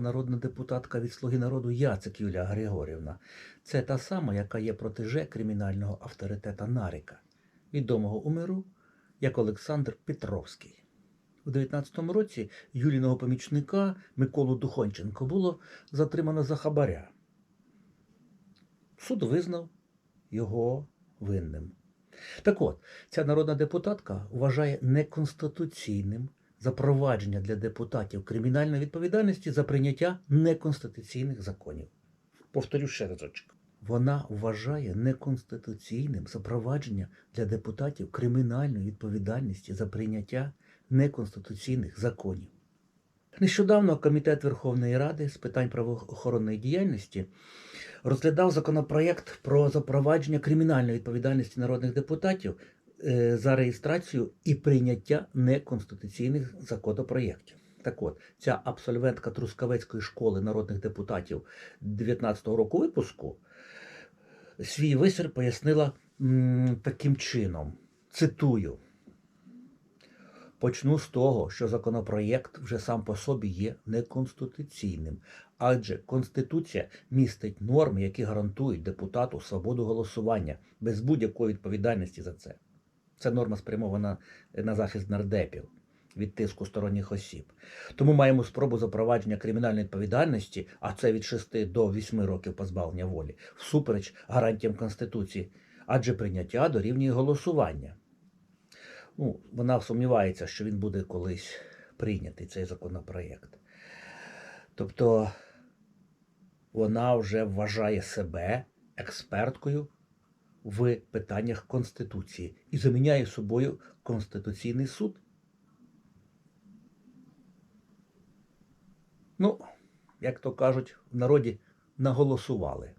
народна депутатка від Слуги народу Яцик Юлія Григорівна. Це та сама, яка є протеже кримінального авторитета Нарика, відомого у миру як Олександр Петровський. У 19-му році Юліного помічника Миколу Духонченко було затримано за хабаря. Суд визнав його винним. Так от, ця народна депутатка вважає неконституційним запровадження для депутатів кримінальної відповідальності за прийняття неконституційних законів. Повторю ще разочок. Вона вважає неконституційним запровадження для депутатів кримінальної відповідальності за прийняття неконституційних законів. Нещодавно Комітет Верховної Ради з питань правоохоронної діяльності розглядав законопроєкт про запровадження кримінальної відповідальності народних депутатів за реєстрацію і прийняття неконституційних законопроєктів. Так от, ця абсолвентка Трускавецької школи народних депутатів 19-го року випуску свій висір пояснила м, таким чином: цитую. Почну з того, що законопроєкт вже сам по собі є неконституційним, адже Конституція містить норми, які гарантують депутату свободу голосування без будь-якої відповідальності за це. Це норма спрямована на захист нардепів від тиску сторонніх осіб. Тому маємо спробу запровадження кримінальної відповідальності, а це від 6 до 8 років позбавлення волі, всупереч гарантіям Конституції, адже прийняття дорівнює голосування. Ну, вона сумнівається, що він буде колись прийнятий цей законопроєкт. Тобто вона вже вважає себе експерткою в питаннях Конституції і заміняє собою Конституційний суд. Ну, як то кажуть, в народі наголосували.